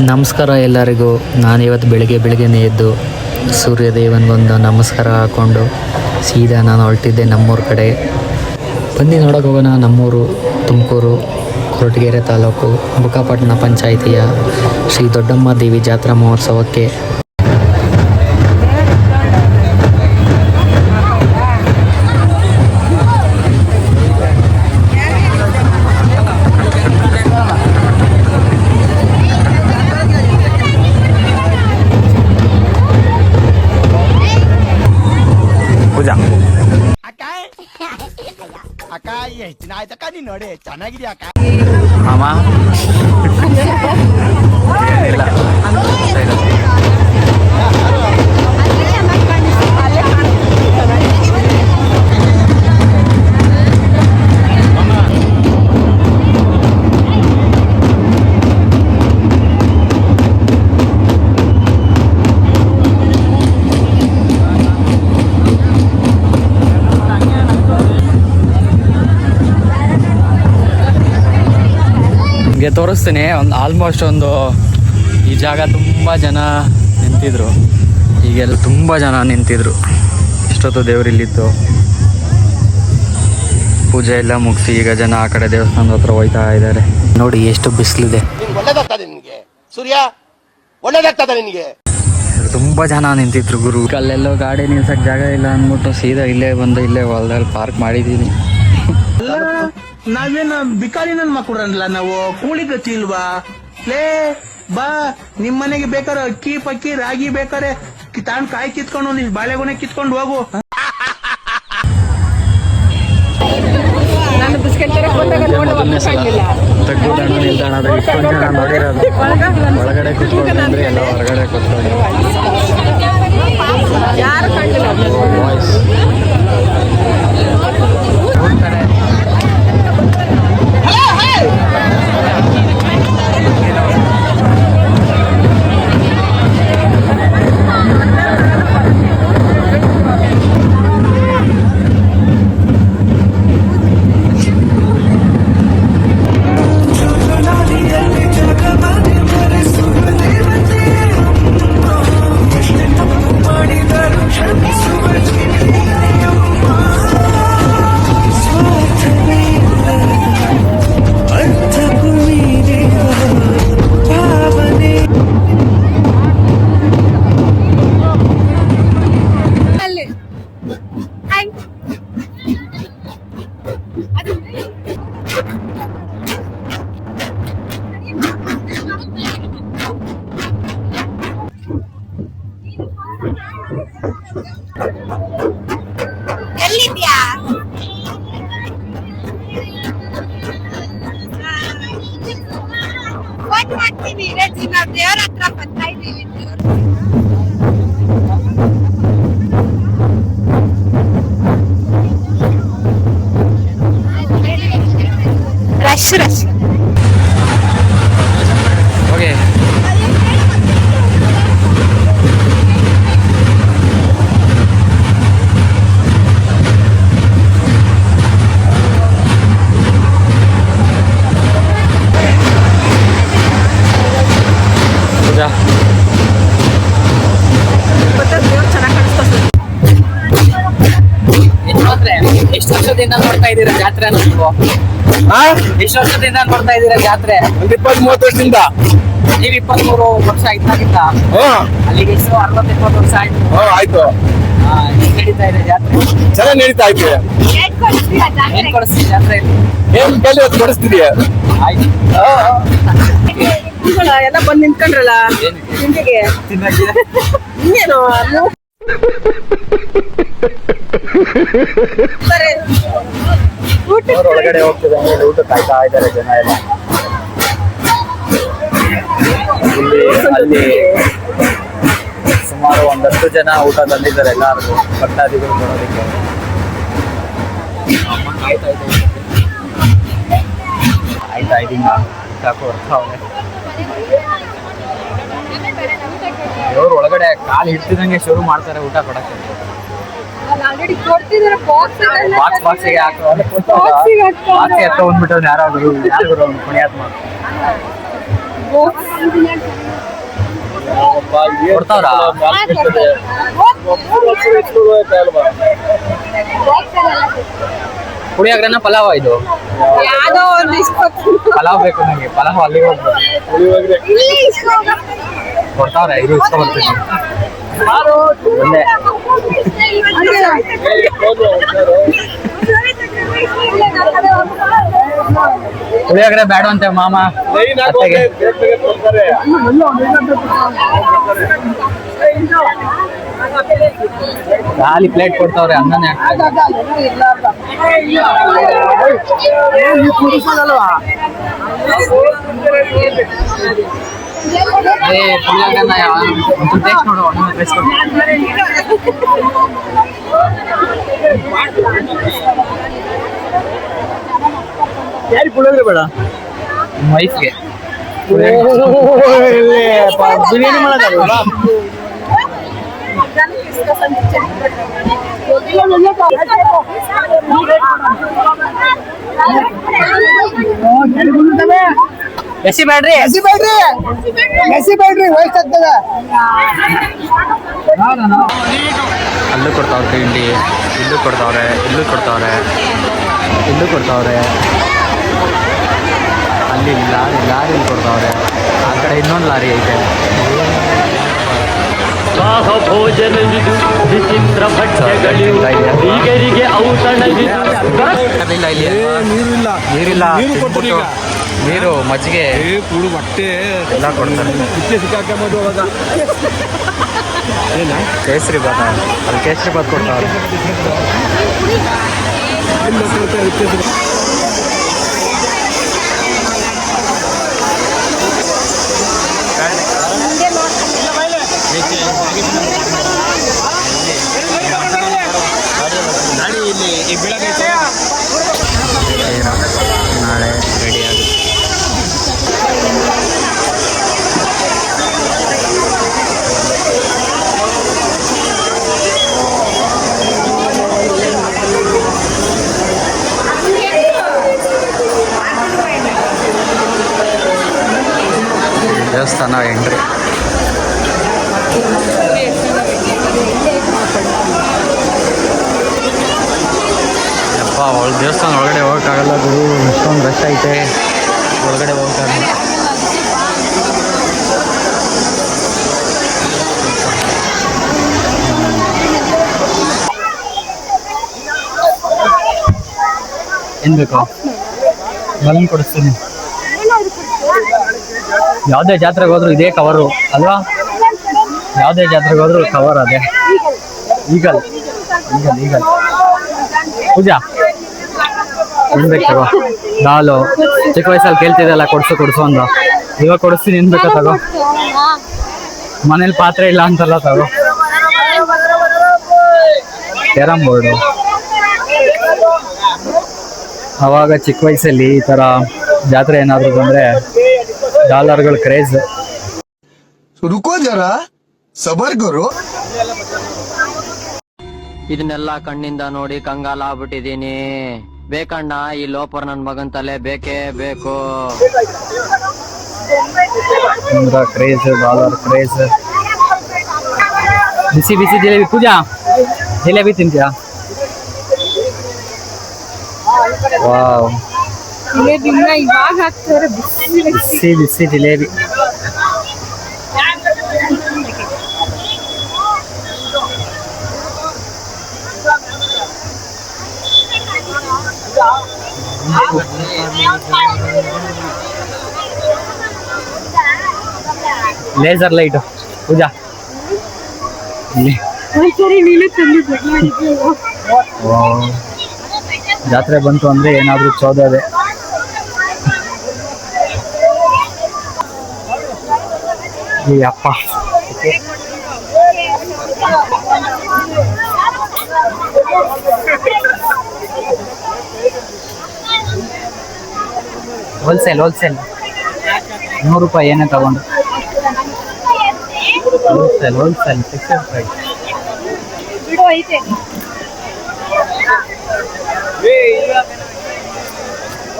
ನಮಸ್ಕಾರ ಎಲ್ಲರಿಗೂ. ನಾನು ಇವತ್ತು ಬೆಳಿಗ್ಗೆ ಬೆಳಿಗ್ಗೆನೇ ಎದ್ದು ಸೂರ್ಯದೇವನಿಗೊಂದು ನಮಸ್ಕಾರ ಹಾಕ್ಕೊಂಡು ಸೀದಾ ನಾನು ಹೊರಟಿದ್ದೆ ನಮ್ಮೂರ ಕಡೆ. ಬನ್ನಿ ನೋಡೋಕೆ ಹೋಗೋಣ. ನಮ್ಮೂರು, ತುಮಕೂರು, ಕೊರಟಗೆರೆ ತಾಲೂಕು, ಬುಕ್ಕಾಪಟ್ಟಣ ಪಂಚಾಯಿತಿಯ ಶ್ರೀ ದೊಡ್ಡಮ್ಮ ದೇವಿ ಜಾತ್ರಾ ಮಹೋತ್ಸವಕ್ಕೆ. ಚೆನ್ನಾಗಿದ್ಯಾ ಅಕ್ಕ ತೋರಿಸ್ತೀನಿ. ಒಂದು ಆಲ್ಮೋಸ್ಟ್ ಒಂದು ಈ ಜಾಗ ತುಂಬ ಜನ ನಿಂತಿದ್ರು. ಈಗೆಲ್ಲ ತುಂಬ ಜನ ನಿಂತಿದ್ರು. ಇಷ್ಟೊತ್ತು ದೇವರಿಲ್ಲಿತ್ತು ಪೂಜೆ ಎಲ್ಲ ಮುಗಿಸಿ ಈಗ ಜನ ಆ ಕಡೆ ದೇವಸ್ಥಾನದ ಹತ್ರ ಹೋಯ್ತಾ ಇದ್ದಾರೆ. ನೋಡಿ ಎಷ್ಟು ಬಿಸಿಲಿದೆ. ಸೂರ್ಯ ಒಳ್ಳೇದಾಗ್ತದೆ ನಿನ್ಗೆ ತುಂಬ ಜನ ನಿಂತಿದ್ರು ಗುರು. ಅಲ್ಲೆಲ್ಲೋ ಗಾಡಿ ನಿಲ್ಸಕ್ ಜಾಗ ಇಲ್ಲ ಅಂದ್ಬಿಟ್ಟು ಸೀದಾ ಇಲ್ಲೇ ಬಂದು ಇಲ್ಲೇ ಹೊಲದಲ್ಲಿ ಪಾರ್ಕ್ ಮಾಡಿದ್ದೀನಿ ನಾವೇನ ಬಿಕಾರಿ ನನ್ ಮಕ್ಕಳಲ್ಲ ನಾವು ಕೂಲಿ ಗತಿ ಇಲ್ವಾ? ಲೇ ಬಾ ನಿಮ್ ಮನೆಗೆ ಬೇಕಾದ್ರೆ ಅಕ್ಕಿ ಪಕ್ಕಿ ರಾಗಿ ಬೇಕಾರೆ ಕಿ- ತಾಂಡ್ ಕಾಯಿ ಕಿತ್ಕೊಂಡು ಒಂದಿಷ್ಟು ಬಾಳೆಗೊನೆ ಕಿತ್ಕೊಂಡು ಹೋಗು. ನಾನು ಬಿಸ್ಕೆಟ್ ತರಕ್ ಬಂದಾಗ ನೋಡು ವಾಪಸ್ ಆಗ್ಲಿಲ್ಲ ತಗ್ಗುದಣ ನಿಲ್ದಾಣದಲ್ಲಿ ಇಷ್ಟೊಂದು ಜನ ನೋಡಿರೋದು ಒಳಗಡೆ ಕುತ್ಕೊಂಡ್ರೆ ಎಲ್ಲ ಹೊರಗಡೆ ಕುತ್ಕೊಂಡು. ರಶ್ ರಶ್ ಓಕೆ ಪೂಜಾ ದೇವ್ರು ಚೆನ್ನಾಗಿ ಕಾಣಿಸ್ತಾ ಎಷ್ಟು ವರ್ಷದಿಂದ ನೋಡ್ತಾ ಇದ್ದೀರಾ ಜಾತ್ರೆ ನೀವು ಎಷ್ಟು ವರ್ಷದಿಂದ ನೋಡ್ತಾ ಇದ್ದೀರಾ ಜಾತ್ರೆ? ಒಂದ್ ಇಪ್ಪತ್ತ್ ಮೂವತ್ತು ವರ್ಷದಿಂದ. ನೀವ್ ಇಪ್ಪತ್ತ್ ಮೂರು ವರ್ಷ ಇದ್ದಾಗಿಂದ ಅಲ್ಲಿಗೆ ಎಷ್ಟು ಅರವತ್ತು ಇಪ್ಪತ್ತು ವರ್ಷ ಆಯ್ತು? ಹ್ಮ್ ಆಯ್ತು. ಆ, ನಡೀತಾ ಇದೆ ಜಾತ್ರೆ? ಚೆನ್ನಾಗಿ ನಡೀತಾ ಐತೆ ಏನ್ ಕೊಡಿಸ್ತೀವಿ ಜಾತ್ರೆಯಲ್ಲಿ ಏನ್ ಬೆಲೆ ಅದು ಕೊಡಿಸ್ತಿದೀಯ ಆಯ್ತು. ಎಲ್ಲ ಬಂದ್ ನಿಂತ್ಕೊಂಡ್ರಲ್ಲ? ತಿಂಡಿಗೆ ಇನ್ನೇನು? ಒಳಗಡೆ ಹೋಗ್ತಿದೆ ಊಟ ಕಾಯ್ತಾ ಇದ್ದಾರೆ ಜನ ಎಲ್ಲ. ಇಲ್ಲಿ ಅಲ್ಲಿ ಸುಮಾರು ಒಂದಷ್ಟು ಜನ ಊಟ ತಂದಿದ್ದಾರೆ ಎಲ್ಲರಿಗೂ ಭಕ್ತಾದಿಗಳು ಬರೋದಕ್ಕೆ ಆಯ್ತಾ ಇದ್ದೀನಿ. ಸಾಕು ಅರ್ಥ ಅವನೇ ಇವ್ರು ಒಳಗಡೆ ಕಾಲು ಹಿಡ್ತಿದಂಗೆ ಶುರು ಮಾಡ್ತಾರೆ ಊಟ ಕೊಡಕ್ಕೆ. ಬಾಕ್ಸ್ ಬಾಕ್ಸ್ ಬಾಕ್ಸಿಗೆ ಹಾಕೋ. ಬಾಕ್ಸ್ ಎತ್ತ ಯಾರಾದ್ರು ಯಾರು ಕುಣಿಯಾತ್ಮ ಕೊಡ್ತಾವ್ರಾ? ಪುಳಿಯೋಗ್ರೆನ ಪಲಾವ ಇದು? ಪಲಾವ್ ಬೇಕು ನನಗೆ ಪಲಾವ್ ಅಲ್ಲಿಗೆ ಹೋಗ್ಬೇಕು. ಕೊಡ್ತಾವ್ರೆ ಇದು ಇಷ್ಟ ಬರ್ತೀನಿ ಪುಳಿಯೋಗರೆ ಬೇಡ ಬೇಡವಂತೆ ಮಾಮ ಖಾಲಿ ಪ್ಲೇಟ್ ಕೊಡ್ತಾವ್ರೆ ಅನ್ನನೇ ಏ ಪುಳಿಯೋಗರೆನ ಒಂದು ಟೇಸ್ಟ್ ನೋಡು ಟೇಸ್ಟ್ ಯಾರು ಪುಳಿಯೋಗರೆ ಬೇಡ? ವೈಫ್ಗೆ. ಬಿರಿಯಾನಿ ಮಾಡೋದಲ್ವಾ ಎಸಿ ಬೇಡ್ರಿ. ಎಸಿ ಬೇಡ್ರಿ. ಎಸಿ ಬೇಡ್ರಿ ವಯಸ್ಸಾಗ್ತದ ಅಲ್ಲೂ ಕೊಡ್ತಾವ್ರೆ ತಿಂಡಿ ಇಲ್ಲೂ ಕೊಡ್ತಾವ್ರೆ ಇಲ್ಲೂ ಕೊಡ್ತಾವ್ರೆ ಇಲ್ಲೂ ಕೊಡ್ತಾವ್ರೆ. ಅಲ್ಲಿ ಲಾರಿ ಲಾರಿ ಕೊಡ್ತಾವ್ರೆ. ಆ ಕಡೆ ಇನ್ನೊಂದು ಲಾರಿ ಐತೆ. ಭೋಜನವಿದು ವಿಚಿತ್ರ ಬೀಗರಿಗೆ ಔತಣವಿದು. ನೀರಿಲ್ಲ. ನೀರಿಲ್ಲ ನೀರು ಕೊಟ್ಟು ನೀರು ಮಜ್ಜಿಗೆ ಕುಡು ಬಟ್ಟೆ. ಎಲ್ಲ ಕೊಡ್ತಾರೆ. ಕುಕ್ಕೆ ಸಿಕ್ಕಾಕೊಂಬೋದು ಅವಾಗ. ಏನ? ಕೇಸರಿ ಬಾತ್ ಅಲ್ಲಿ ಕೇಸರಿ ಎಲ್ಲ ಕೊಡ್ತಾರೆ ಕುಕ್ಕೆ ಸಿಕ್ಕ- ಏನೋ ನಾಳೆ ರೆಡಿ ಆಗುತ್ತೆ ದೇವಸ್ಥಾನ ಎಂಟ್ರಿ ಯಪ್ಪ ಒಳ ದೇವಸ್ಥಾನ ಒಳಗಡೆ ಹೋಗೋಕ್ಕಾಗಲ್ಲ ಗುರು, ಇಷ್ಟೊಂದು ರಶ್ ಐತೆ. ಒಳಗಡೆ ಹೋಗೋಕ್ಕಾಗಲ್ಲ. ಏನು ಬೇಕು? ಬಲೂನ್ ಕೊಡಿಸ್ತೀನಿ. ಯಾವುದೇ ಜಾತ್ರೆಗೆ ಹೋದ್ರು ಇದೇ ಕವರು ಅಲ್ವಾ? ಯಾವುದೇ ಜಾತ್ರೆಗೆ ಹೋದ್ರು ಕವರ್ ಅದೇ. Eagle eagle eagle Pooja. ಏನ್ ಬಾ ತಗೋ ದಾಲು. ಚಿಕ್ಕ ವಯಸ್ಸಲ್ಲಿ ಕೇಳ್ತಿದ್ದಲ್ಲ ಕೊಡ್ಸು ಕೊಡ್ಸು ಅಂದ. ಇವಾಗ ಕೊಡಿಸ್ತೀನಿ ನಿನ್ಬೇಕಾ ಬೇಕಾ ತಗೋ? ಮನೇಲಿ ಪಾತ್ರೆ ಇಲ್ಲ ಅಂತಲ್ಲ ತಗೋ. Carrom board. ಅವಾಗ ಚಿಕ್ಕ ವಯಸ್ಸಲ್ಲಿ ಈ ಥರ ಜಾತ್ರೆ ಏನಾದರೂ ಬಂದರೆ ಡಾಲರ್ಗಳು ಕ್ರೇಜ್ ರುಕೋ ಜರ ಸಬರ್ ಗುರು ಇದನ್ನೆಲ್ಲ ಕಣ್ಣಿಂದ ನೋಡಿ ಕಂಗಾಲ ಆಗ್ಬಿಟ್ಟಿದೀನಿ ಬೇಕಣ್ಣ ಈ ಲೋಪರ್ ನನ್ ಮಗನ್ ತಲೆ ಬೇಕೇ ಬೇಕು. ಕ್ರೇಜ್ ಡಾಲರ್ ಕ್ರೇಜ್ ಬಿಸಿ ಬಿಸಿ ಜಿಲೇಬಿ ಪೂಜಾ? ಜಿಲೇಬಿ ತಿಂತೀಯಾ? ವಾವ್. ಜಿಲೇಬಿ ಇವಾಗ ಹಾಕ್ತಾರೆ ಬಿಸಿ ಬಿಸಿ ಬಿಸಿ ಜಿಲೇಬಿ. Laser light Pooja. ಜಾತ್ರೆ ಬಂತು ಅಂದ್ರೆ ಏನಾದ್ರೂ ಚೋದೋದೆ ಈ ಅಪ್ಪ. ಹೋಲ್ಸೇಲ್ ಹೋಲ್ಸೇಲ್ ನೂರು ರೂಪಾಯಿ ಏನೇ ತಗೊಂಡು. ಹೋಲ್ಸೇಲ್ ಹೋಲ್ಸೇಲ್ ಫಿಕ್ಸೆಡ್ ಪ್ರೈಸ್ ಬಿಡು ಐತೆ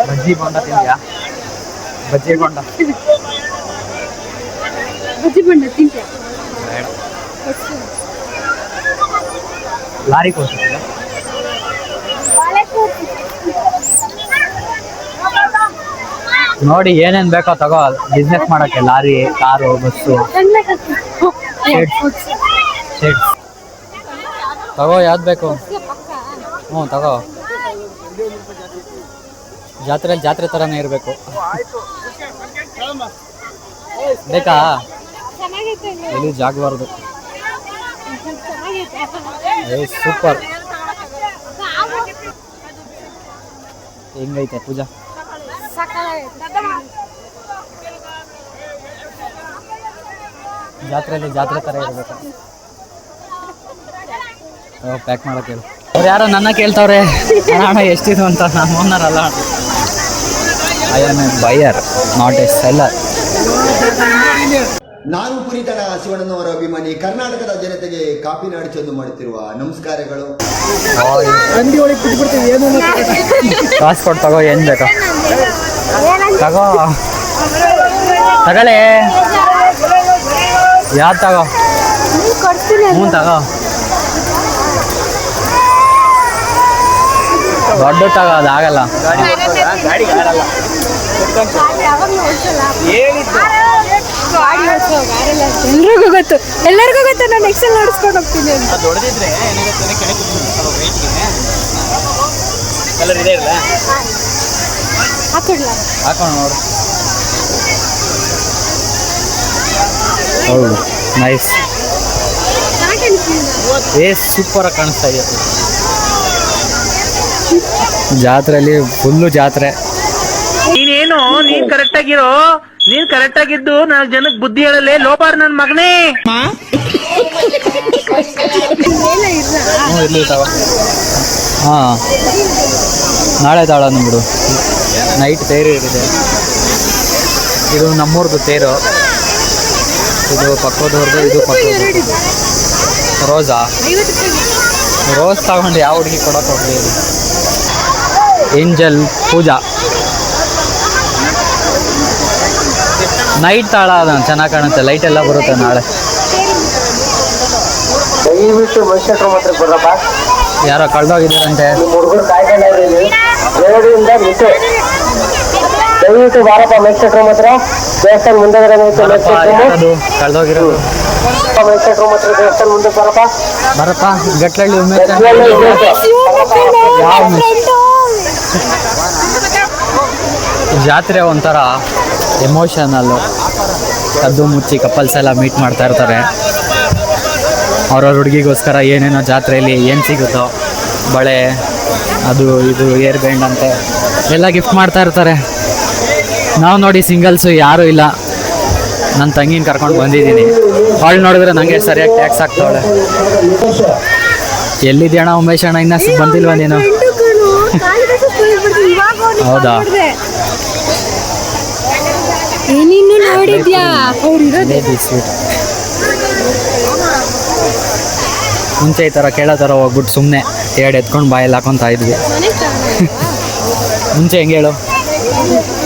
ಬಜ್ಜಿ ಬೋಂಡ ತಿಂದ್ಯಾ ಬಜ್ಜಿ ಬೋಂಡ. ಬಜ್ಜಿ ಬಂಡ ತಿಂತೆ ಲಾರಿ ಕೊಡ್ತಿದ್ದೀರಾ ನೋಡಿ ಏನೇನ್ ಬೇಕೋ ತಗೋ. ಬಿಸ್ನೆಸ್ ಮಾಡಕ್ಕೆ ಲಾರಿ, ಕಾರು, ಬಸ್ಸು. ತಗೋ, ಯಾವ್ದು ಬೇಕು? ಹ್ಞೂ, ತಗೋ. ಜಾತ್ರೆಯಲ್ಲಿ ಜಾತ್ರೆ ಥರನೇ ಇರಬೇಕು. ಬೇಕಾ? ಎಲ್ಲಿ ಜಾಗಬಾರ್ದು. ಏ ಸೂಪರ್ ಹೆಂಗೈತೆ ಪೂಜಾ? ಜಾತ್ರೆಯಲ್ಲಿ ಜಾತ್ರೆ ತರ ಇರಬೇಕು. ಪ್ಯಾಕ್ ಮಾಡೋಕೆ ಅವ್ರು ಯಾರೋ ನನ್ನ ಕೇಳ್ತಾವ್ರೆ. ಅಣ್ಣ ಎಷ್ಟಿದ್ರು ಎಷ್ಟಿದು ಅಂತ ನಾನು ಓನರಲ್ಲ ಅಲ್ಲ. I am a buyer not a seller ನಾನು ಪುನೀತನ ಶಿವಣ್ಣನವರ ಅಭಿಮಾನಿ. ಕರ್ನಾಟಕದ ಜನತೆಗೆ ಕಾಫಿ ನಾಡಿ ಚಂದು ಮಾಡುತ್ತಿರುವ ನಮಸ್ಕಾರಗಳು. ಕಾಸು ಕೊಟ್ಟು ತಗೋ ಏನ್ ಬೇಕಾ. ತಗೋ. ತಗೊಳ್ಳಿ. ಯಾವ್ದು ತಗೋ? ಹ್ಞೂ ತಗೋ. ದೊಡ್ಡ ತಗೋ ಅದಾಗಲ್ಲ ಎಲ್ರಿಗೂ ಗೊತ್ತು. ಎಲ್ಲರಿಗೂ ಗೊತ್ತು ನಾನು ಎಕ್ಸೆಲ್ ನಡೆಸ್ಕೊಂಡು ಹೋಗ್ತೀನಿ ಅಂತ. ಹಾಕೊಡ್ಲಾ ಹಾಕೊಂಡು ನೋಡು. ಹೌದು ನೈಸ್ ಏ ಸೂಪರ್ ಆಗಿ ಕಾಣಿಸ್ತಾ ಇದೆ. ಜಾತ್ರೆಯಲ್ಲಿ ಫುಲ್ಲು ಜಾತ್ರೆ. ನೀನೇನು ನೀನ್ ಕರೆಕ್ಟ್ ಆಗಿರೋ ನೀನ್ ಕರೆಕ್ಟ್ ಆಗಿದ್ದು ನಾಲ್ಕು ಜನಕ್ಕೆ ಬುದ್ಧಿ ಹೇಳಲೆ ಲೋಪಾರ್ ನನ್ ಮಗನೇ. ಹಾಂ ನಾಳೆ ತಾಳ ಬಿಡು. ನೈಟ್ ತೇರು ಇರಿದೆ ಇದು ನಮ್ಮೂರ್ದು ತೇರು. ಇದು ಪಕ್ಕದವ್ರದ್ದು ಇದು ಪಕ್ಕದ. ರೋಸಾ. ರೋಸ್ ತಗೊಂಡು ಯಾವ ಹುಡುಗಿ ಕೊಡೋಕೆ ಹೋಗಿ ಏಂಜಲ್ ಪೂಜಾ. ನೈಟ್ ತಾಳ ಅದ ಚೆನ್ನಾಗಿ ಕಾಣುತ್ತೆ. ಲೈಟ್ ಎಲ್ಲ ಬರುತ್ತೆ ನಾಳೆ. ದಯವಿಟ್ಟು ಮನುಷ್ಯರು ಮಾತ್ರ ಬರಪ್ಪ ಯಾರೋ ಕಳ್ದೋಗಿದ್ದಾರಂತೆ. ಹುಡುಗರು ದಯವಿಟ್ಟು ಬಾರಪ್ಪ ಮೆಕ್ಸೆಟ್ರು ಮಾತ್ರ ದೇವಸ್ಥಾನ ಮುಂದಗಡೆ ಕಳ್ದೋಗಿರೋದು? ಮಾತ್ರ ದೇವಸ್ಥಾನ ಮುಂದೆ ಬರಪ್ಪ? ಜಾತ್ರೆ ಒಂಥರ ಎಮೋಷನಲ್ಲು ಕದ್ದು ಮುಚ್ಚಿ ಕಪಲ್ಸ್ ಎಲ್ಲ ಮೀಟ್ ಮಾಡ್ತಾ ಇರ್ತಾರೆ. ಅವ್ರವ್ರ ಹುಡುಗಿಗೋಸ್ಕರ ಏನೇನೋ ಜಾತ್ರೆಯಲ್ಲಿ ಏನು ಸಿಗುತ್ತೋ ಬಳೆ ಅದು ಇದು ಏರ್ ಬ್ಯಾಂಡ್ ಅಂತೆ ಎಲ್ಲ ಗಿಫ್ಟ್ ಮಾಡ್ತಾ ಇರ್ತಾರೆ. ನಾವು ನೋಡಿ ಸಿಂಗಲ್ಸು ಯಾರೂ ಇಲ್ಲ. ನನ್ನ ತಂಗಿನ ಕರ್ಕೊಂಡು ಬಂದಿದ್ದೀನಿ. ಅವಳು ನೋಡಿದ್ರೆ ನನಗೆ ಸರಿಯಾಗಿ ಟ್ಯಾಕ್ಸ್ ಆಗ್ತಾವಳೆ ಎಲ್ಲಿದ್ಯಣ್ಣ ಉಮೇಶ್ ಅಣ್ಣ? ಇನ್ನ ಬಂದಿಲ್ವ ನೀನು? ಹೌದಾ? ಮುಂಚೆ ಈ ಥರ ಕೇಳೋ ಥರ ಹೋಗ್ಬಿಟ್ಟು ಸುಮ್ಮನೆ ಎರಡು ಎತ್ಕೊಂಡು ಬಾಯಲ್ಲಿ ಹಾಕೊತಾ ಇದ್ವಿ. ಮುಂಚೆ ಹೆಂಗೆ ಹೇಳು?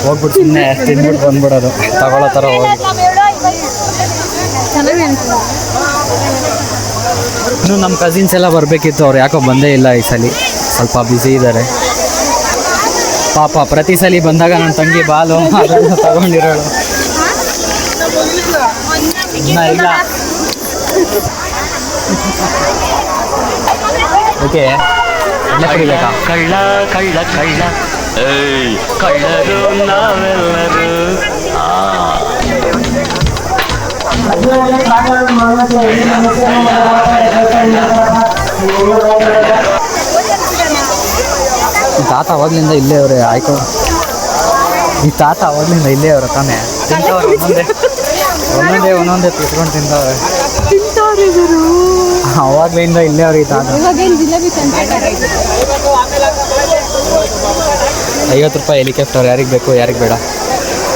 ಹೋಗ್ಬಿಟ್ಟು ಸುಮ್ಮನೆ ತಿಂದ್ಬಿಟ್ಟು ಬಂದ್ಬಿಡೋದು. ತಗೊಳ್ಳೋ ಥರ ಹೋಗಿ ಇನ್ನು ನಮ್ಮ ಕಸಿನ್ಸ್ ಎಲ್ಲ ಬರಬೇಕಿತ್ತು, ಅವ್ರು ಯಾಕೋ ಬಂದೇ ಇಲ್ಲ ಈ ಸಲ. ಸ್ವಲ್ಪ ಬ್ಯುಸಿ ಇದ್ದಾರೆ ಪಾಪ, ಪ್ರತಿ ಸಲ ಬಂದಾಗ ನನ್ನ ತಂಗಿ ಬಾಲು ಅದನ್ನು ತಗೊಂಡಿರೋಳು. ಇಲ್ಲ. ಓಕೆ ಕಳ್ಳ ಕಳ್ಳ ಕಳ್ಳ. ಏಯ್ ಕಳ್ಳರು ನಾವೆಲ್ಲರೂ. ತಾತ ಅವಾಗ್ಲಿಂದ ಇಲ್ಲೇ ಅವ್ರೆ ಆಯ್ಕೊ. ಈ ತಾತ ಅವಾಗ್ಲಿಂದ ಇಲ್ಲೇ ಅವ್ರ ತಾನೆ. ತಿಂತವ್ರೆ ಒಂದೊಂದೇ. ಒಂದೊಂದೇ ಒಂದೊಂದೇ ತಿಳ್ಕೊಂಡು ತಿಂತವ್ರೆ. ಅವಾಗ್ಲಿಂದ ಇಲ್ಲೇ ಅವ್ರಿ ಈ ತಾತ. ಐವತ್ತು ರೂಪಾಯಿ ಹೆಲಿಕಾಪ್ಟರ್ ಯಾರಿಗೆ ಬೇಕು ಯಾರಿಗೆ ಬೇಡ.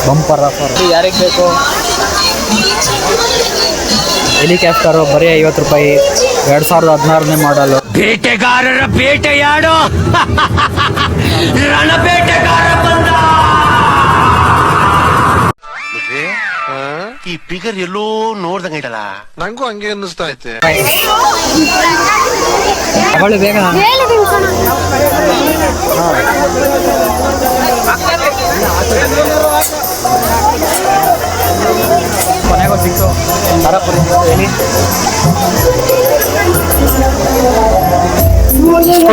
ಬಂಪರ್ ಆಫರ್ ಯಾರಿಗೆ ಬೇಕು? ಹೆಲಿಕಾಪ್ಟರು ಬರೀ ಐವತ್ತು ರೂಪಾಯಿ ಎರಡು ಸಾವಿರದ ಹದಿನಾರನೇ ಮಾಡಲು ಬೇಟೆಗಾರರ ಬೇಟೆಯಾಡೋ ರಣಬೇಟೆಗಾರ ಬಂದ! ಈ ಪಿಗರ್ ಎಲ್ಲೋ ನೋಡ್ದಂಗೈತಲ್ಲ ನಂಗೂ ಹಂಗೆ ಅನ್ನಿಸ್ತಾ ಐತೆ. ಅವಳು ಬೇಗ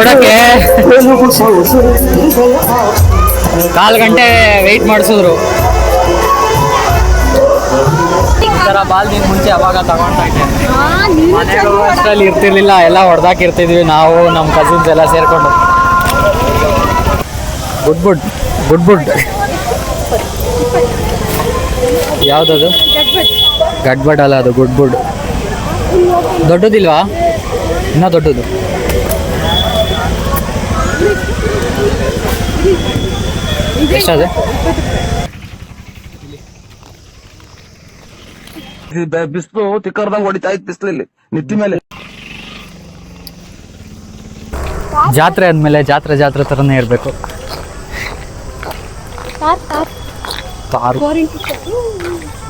ಕೊಡಕ್ಕೆ ಕಾಲು ಗಂಟೆ ವೆಯ್ಟ್ ಮಾಡಿಸಿದ್ರು. ಥರ ಬಾಲ್ದಿನ ಮುಂಚೆ ಅವಾಗ ಅಷ್ಟರಲ್ಲಿ ಇರ್ತಿರ್ಲಿಲ್ಲ, ಎಲ್ಲ ಹೊಡೆದಾಕಿರ್ತಿದ್ವಿ ನಾವು ನಮ್ಮ ಕಸಿನ್ಸ್ ಎಲ್ಲ ಸೇರ್ಕೊಂಡು. ಗುಡ್ ಬುಡ್ ಗುಡ್ ಬುಡ್. ಯಾವುದದು? ಗಡ್ಬಡ್ ಅಲ್ಲ ಅದು, ಗುಡ್ ಬುಡ್. ದೊಡ್ಡದಿಲ್ವಾ? ಇನ್ನೂ ದೊಡ್ಡದು. ಎಷ್ಟದು ಬಿಸಿಲು ತಿಕ್ಕರ್ದಂಗ್ ಹೊಡಿತಾ ಇತ್ತು ಬಿಸಿಲಲ್ಲಿ ನಿತ್ತಿ ಮೇಲೆ. ಜಾತ್ರೆ ಅಂದಮೇಲೆ ಜಾತ್ರೆ ಜಾತ್ರೆ ತರನೇ ಇರಬೇಕು.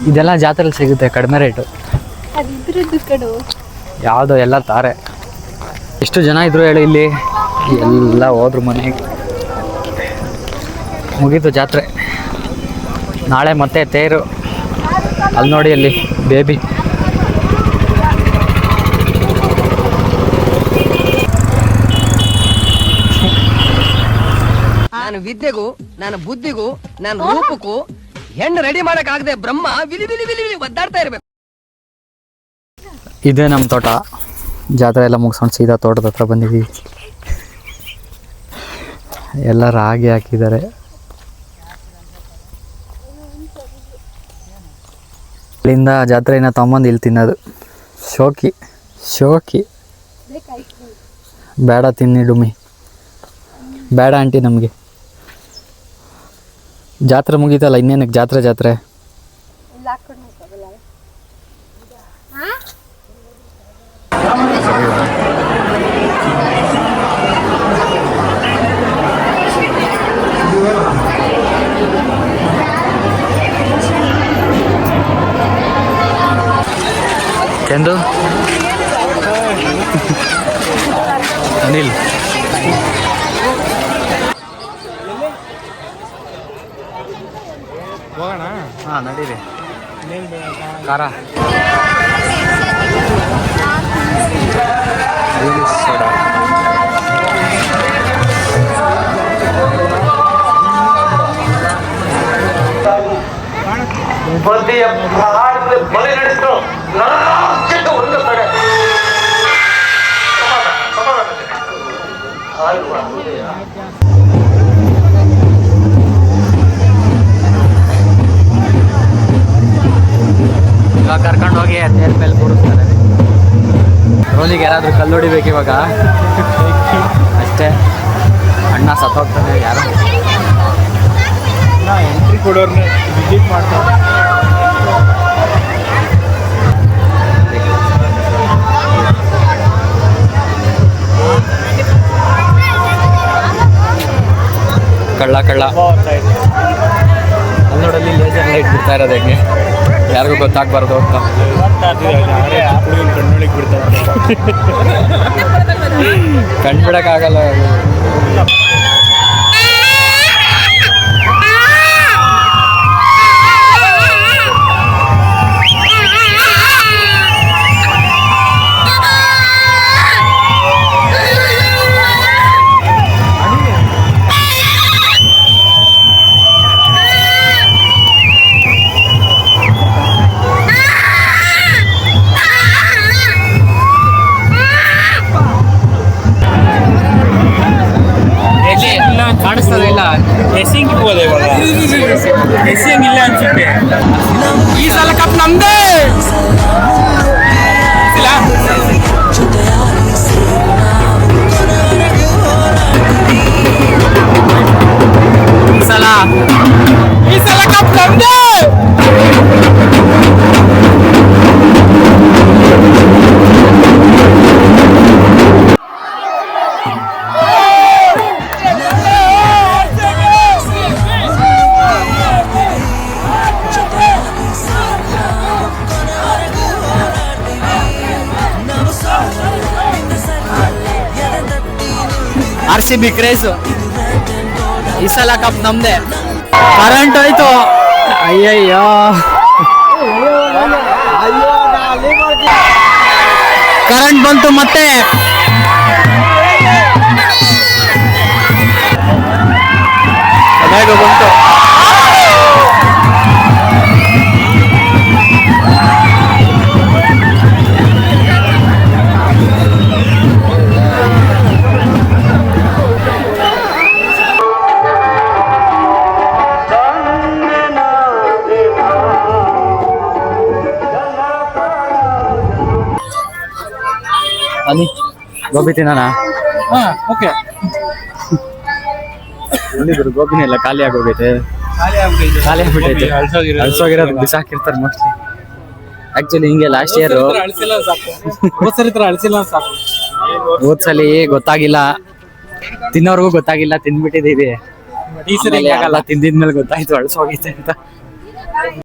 ಇದೆಲ್ಲ ಜಾತ್ರೆಲಿ ಸಿಗುತ್ತೆ ಕಡಿಮೆ ರೇಟು. ಯಾವುದೋ ಎಲ್ಲ ತಾರೆ. ಎಷ್ಟು ಜನ ಇದ್ರು ಹೇಳಿ ಇಲ್ಲಿ? ಎಲ್ಲ ಹೋದ್ರು ಮನೆಗೆ. ಮುಗೀತು ಜಾತ್ರೆ. ನಾಳೆ ಮತ್ತೆ ತೇರು. ಅಲ್ಲಿ ನೋಡಿ ಅಲ್ಲಿ ಬೇಬಿ. ನಾನು ವಿದ್ಯೆಗೂ ನಾನು ಬುದ್ಧಿಗೂ ನಾನು ರೂಪಕ್ಕೂ ಹೆಣ್ಣು ರೆಡಿ ಮಾಡಕ್ ಆಗದೆ ಬ್ರಹ್ಮ ವಿಲಿ ವಿಲಿ ವಿಲಿ ವಿಲಿ ಒದ್ದಾಡ್ತಾ ಇರ್ಬೇಕು. ಇದೇ ನಮ್ಮ ತೋಟ. ಜಾತ್ರೆ ಎಲ್ಲ ಮುಗಿಸ್ಕೊಂಡು ಸೀದಾ ತೋಟದ ಹತ್ರ ಬಂದಿದ್ದೀವಿ. ಎಲ್ಲ ರಾಗಿ ಹಾಕಿದ್ದಾರೆ. ಅಲ್ಲಿಂದ ಜಾತ್ರೆನ ತಗೊಂಬಂದು ಇಲ್ಲಿ ತಿನ್ನೋದು. ಶೋಕಿ ಶೋಕಿ. ಬೇಡ ತಿನ್ನಿ ಡುಮಿ. ಬೇಡ ಆಂಟಿ ನಮಗೆ. ಜಾತ್ರೆ ಮುಗೀತಲ್ಲ ಇನ್ನೇನಕ್ಕೆ ಜಾತ್ರೆ ಜಾತ್ರೆ? ಎಂದು ಅನಿಲ್. ಹೋಗೋಣ? ಹಾಂ ನಡೀರಿ. ಖಾರ. ಸೋಡಾ ಬಲಿ ನಡೆಸ್ತು ಒಂದು ಕಡೆ ಇವಾಗ ಕರ್ಕೊಂಡು ಹೋಗಿ ತೇರ್ ಮೇಲೆ ಕೂರಿಸ್ತಾರೆ. ರೋಲಿಗೆ ಯಾರಾದರೂ ಕಲ್ಲು ಹೊಡಿಬೇಕು ಇವಾಗ? ಅಷ್ಟೇ. ಅಣ್ಣ ಸತ್ತೋಗ್ತಾನೆ ಯಾರು? ಎಂಟ್ರಿ ಕೊಡೋರ್ನ ವಿಸಿಟ್ ಮಾಡ್ತಾರೆ ಕಳ್ಳ ಕಳ್ಳ. ಅಲ್ಲಿ ನೋಡಲ್ಲಿ ಲೇಸರ್ ಲೈಟ್ ಬಿಡ್ತಾ ಇರೋದು ಹೆಂಗೆ? ಯಾರಿಗೂ ಗೊತ್ತಾಗ್ಬಾರ್ದು ಅಂತ. ಕಣ್ಣೊಳಗೆ ಸಿ ಬಿ ಕ್ರೇಜು. ಈ ಸಲ ಕಪ್ ನಮ್ದೆ. ಕರೆಂಟ್ ಹೋಯ್ತು. ಅಯ್ಯಯ್ಯೋ. ಕರೆಂಟ್ ಬಂತು ಮತ್ತೆ. ಬಂತು. ಗೋಬಿ ತಿನ್ನೋಣ? ಹಾ ಓಕೆ. ಎಲ್ಲಿದ್ರು ಗೋಬಿನೇ ಎಲ್ಲ ಖಾಲಿ ಆಗೋಗೈತೆ. ಖಾಲಿ ಆಗ್ಬಿಟ್ಟೈತೆ ಅಳ್ಸೋಗಿರೋದು. ಬಿಸಾಕಿರ್ತಾರೆ ಮೋಸ್ಟ್ಲಿ ಆಕ್ಚುಲಿ ಹಿಂಗೆ ಲಾಸ್ಟ್ ಇಯರ್ ಹೋದ್ಸಲಿ ಗೊತ್ತಾಗಿಲ್ಲ. ತಿನ್ನೋರ್ಗು ಗೊತ್ತಾಗಿಲ್ಲ ತಿನ್ಬಿಟ್ಟಿದೀವಿ ಈ ಸರಿ ಆಗಲ್ಲ. ತಿಂದಿದ್ಮೇಲೆ ಗೊತ್ತಾಯ್ತು ಅಳ್ಸೋಗೈತೆ ಅಂತ.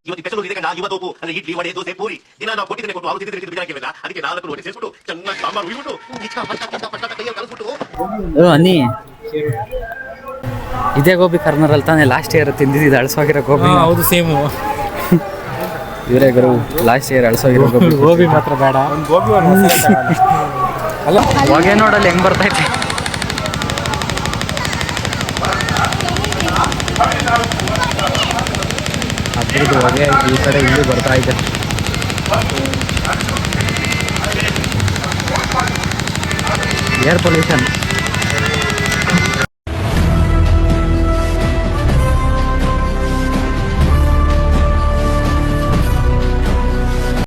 ಇವತ್ತು ಸ್ಪೆಷಲ್ ಇದೆ ನಾ ಇವತ್ತು ಹೋಗು ಅಂದ್ರೆ ಇಡ್ಲಿ ವಡೆ ದೋಸೆ ಪೂರಿ. ದಿನ ನಾವು ಕೊಟ್ಟಿದ್ದೇನೆ ಕೊಟ್ಟು ಅವ್ರು ತಿಂದಿದ್ರೆ ಬಿಡಾಕಿಲ್ಲ. ಅದಕ್ಕೆ ನಾಲ್ಕು ರೊಟ್ಟಿ ಸೇರಿಸ್ಬಿಟ್ಟು ಚೆನ್ನಾಗಿ ಸಾಂಬಾರು ಉಯ್ಬಿಟ್ಟು ಇಷ್ಟ ಪಟ್ಟ ಪಟ್ಟ ಪಟ್ಟ ಕೈಯಲ್ಲಿ ಕಲಿಸ್ಬಿಟ್ಟು. ಓ ಅನ್ನಿ. ಇದೇ ಗೋಬಿ ಕಾರ್ನರ್ ತಾನೆ ಲಾಸ್ಟ್ ಇಯರ್ ತಿಂದಿದ್ದು ಅಳಸೋಗಿರೋ ಗೋಬಿ. ಹೌದು ಸೇಮು. ಇವರೇ ಗುರು ಲಾಸ್ಟ್ ಇಯರ್ ಅಳಸೋಗಿರೋ ಗೋಬಿ. ಗೋಬಿ ಮಾತ್ರ ಬೇಡ. ಒಂದು ಗೋಬಿ ಅಲ್ಲ ಹೋಗೇ ನೋಡಲ್ಲಿ ಹೆಂಗ್ ಬರ್ತೈತೆ ಅದ್ರದ್ದು ಹೊಗೆ ಈ ಕಡೆ ಇಲ್ಲಿ ಬರ್ತಾ ಇದೆ ಏರ್ ಪೊಲ್ಯೂಷನ್